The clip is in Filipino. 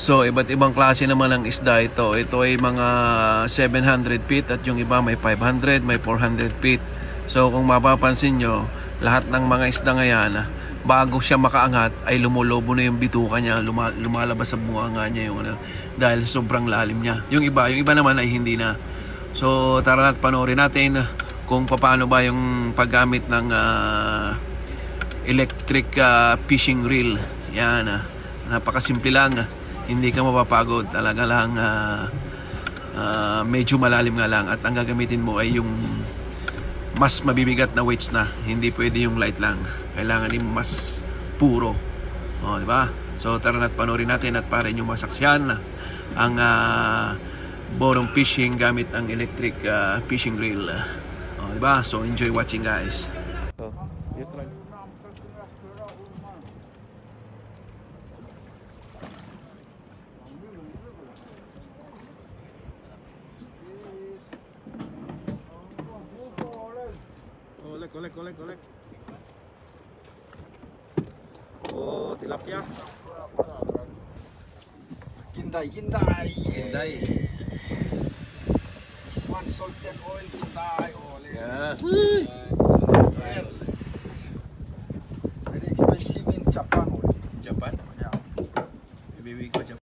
So, iba't ibang klase naman ng isda ito. Ito ay mga 700 feet at yung iba may 500, may 400 feet. So, kung mapapansin nyo, lahat ng mga isda ngayon, bago siya makaangat, ay lumulobo na yung bituka niya, luma- lumalabas sa bunganga niya yung ano, dahil sobrang lalim niya. Yung iba, yung iba naman ay hindi na. So, tara at panoorin natin kung paano ba yung paggamit ng ah, electric ah, fishing reel. Yan, ah. napakasimple lang. ah. Hindi ka mapapagod. Talaga lang ah, ah, medyo malalim nga lang at ang gagamitin mo ay yung mas mabibigat na weights na. Hindi pwede yung light lang. Kailangan yung mas puro. O, di ba? So tara na't panoorin natin at para nyo masaksihan ang ah, bottom fishing gamit ang electric ah, fishing reel. O, di ba? So enjoy watching guys. golek golek golek. Golek oh tilapia ya. kintai kintai. Kintai. This one salt and oil kintai oleh yeah. yes. Very expensive in Japan only. Japan? Yeah. Maybe we go Japan.